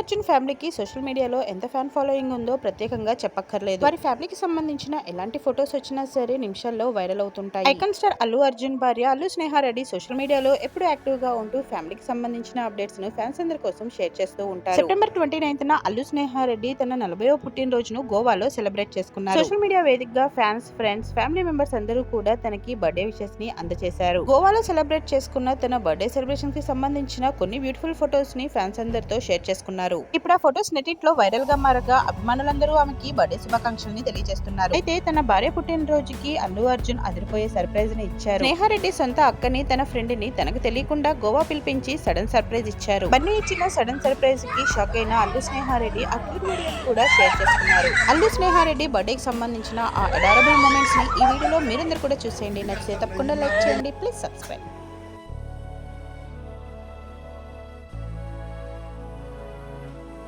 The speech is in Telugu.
అర్జున్ ఫ్యామిలీకి సోషల్ మీడియాలో ఎంత ఫ్యాన్ ఫాలోయింగ్ ఉందో ప్రత్యేకంగా చెప్పక్కర్లేదు. వారి ఫ్యామిలీకి సంబంధించిన ఎలాంటి ఫొటోస్ వచ్చినా సరే నిమిషాల్లో వైరల్ అవుతుంటాయి. ఐకన్ స్టార్ అల్లు అర్జున్ భార్య అల్లు స్నేహారెడ్డి సోషల్ మీడియాలో ఎప్పుడు యాక్టివ్గా ఉంటూ ఫ్యామిలీకి సంబంధించిన అప్డేట్స్ను ఫ్యాన్స్ అందరి కోసం షేర్ చేస్తూ ఉంటారు. September twenty ninth Allu Sneha Reddy తన నలభైవ పుట్టినరోజును గోవాలో సెలబ్రేట్ చేసుకున్నారు. సోషల్ మీడియా వేదికగా ఫ్యాన్స్ ఫ్రెండ్స్ ఫ్యామిలీ మెంబర్స్ అందరూ కూడా తనకి బర్త్డే విషెస్ని అందజేశారు గోవాలో సెలబ్రేట్ చేసుకున్న తన బర్త్డే సెలబ్రేషన్కి సంబంధించిన కొన్ని బ్యూటిఫుల్ ఫొటోస్ని ఫ్యాన్స్ అందరితో షేర్ చేసుకున్నారు. ఇప్పుడు ఆ ఫొటోస్ నెటిట్లో వైరల్గా మారగా అభిమానులందరూ ఆమెకి బర్త్డే శుభాకాంక్షల్ని తెలియజేస్తున్నారు. అయితే తన భార్య పుట్టినరోజుకి అల్లు అర్జున్ అదిరిపోయే సర్ప్రైజ్ని ఇచ్చారు. స్నేహారెడ్డి సొంత అక్కని తన ఫ్రెండ్ని తనకు తెలియకుండా గోవా పిలిపించి సడన్ సర్ప్రైజ్ ఇచ్చారు. బన్నీ ఇచ్చిన సడన్ సర్ప్రైజ్కి షాక్ అయిన అల్లు స్నేహారెడ్డి ఆ క్యూట్ వీడియోని కూడా షేర్ చేసుకున్నారు అల్లు స్నేహారెడ్డి బర్త్డే కి సంబంధించిన ఆ అడారబుల్ మూమెంట్స్ని ఈ వీడియోలో మీరందరూ కూడా చూసేయండి. నచ్చితే తప్పకుండా లైక్ చేయండి. Please subscribe